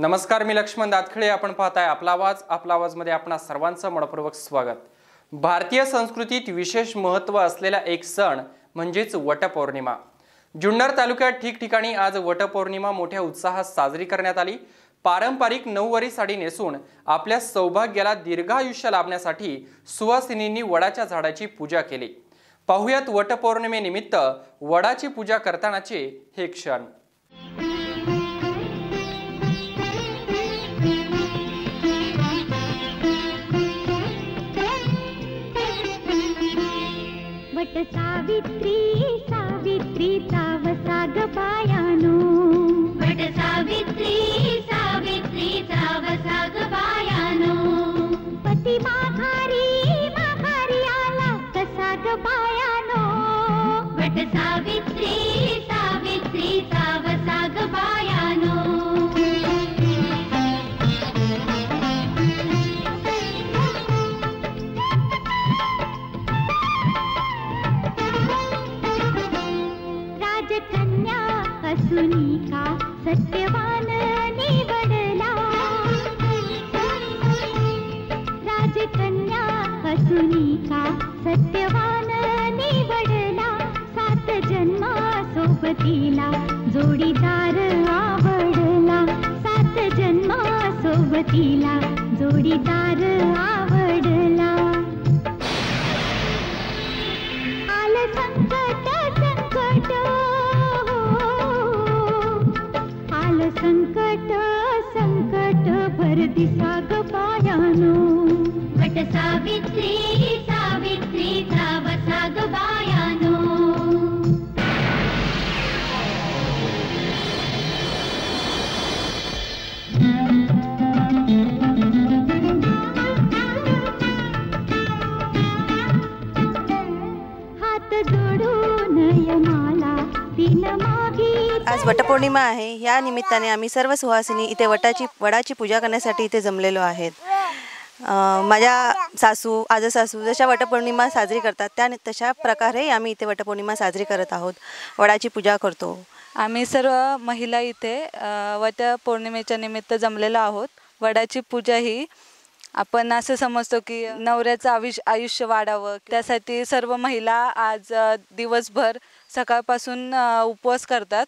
नमस्कार मी लक्ष्मण दातखळे. आपण पाहताय आपला आवाज. आपला आवाजमध्ये आपणा सर्वांचं मनपूर्वक स्वागत. भारतीय संस्कृतीत विशेष महत्त्व असलेला एक सण म्हणजेच वटपौर्णिमा. जुन्नर तालुक्यात ठिकठिकाणी आज वटपौर्णिमा मोठ्या उत्साहात साजरी करण्यात आली. पारंपरिक नऊवारी साडी नेसून आपल्या सौभाग्याला दीर्घायुष्य लाभण्यासाठी सुवासिनींनी वडाच्या झाडाची पूजा केली. पाहुयात वटपौर्णिमेनिमित्त वडाची पूजा करतानाचे हे क्षण. वट साविी साविी साधानवित्री साविव साग भायानो पति भार्या साग भायानो वाव्री का सत्यवान निवडला. राजकन्या का सत्यवान निवडला. सात जन्मा सोबतीला जोडीदार आवडला. सात जन्मा सोबतीला जोडीदार आवडला. आलं संकट संकट संकट भर दिसा ग पायानो सावित्री आज वटपौर्णिमा आहे. या निमित्ताने आम्ही सर्व सुहासिनी इथे वटाची वडाची पूजा करण्यासाठी इथे जमलेलो आहेत. माझ्या सासू आजसासू जशा वटपौर्णिमा साजरी करतात त्या तशा प्रकारे आम्ही इथे वटपौर्णिमा साजरी करत आहोत. वडाची पूजा करतो. आम्ही सर्व महिला इथे वटपौर्णिमेच्या निमित्त जमलेलो आहोत. वडाची पूजा ही आपण असं समजतो की नवऱ्याचं आयुष्य आयुष्य वाढावं. त्यासाठी सर्व महिला आज दिवसभर सकाळपासून उपवास करतात.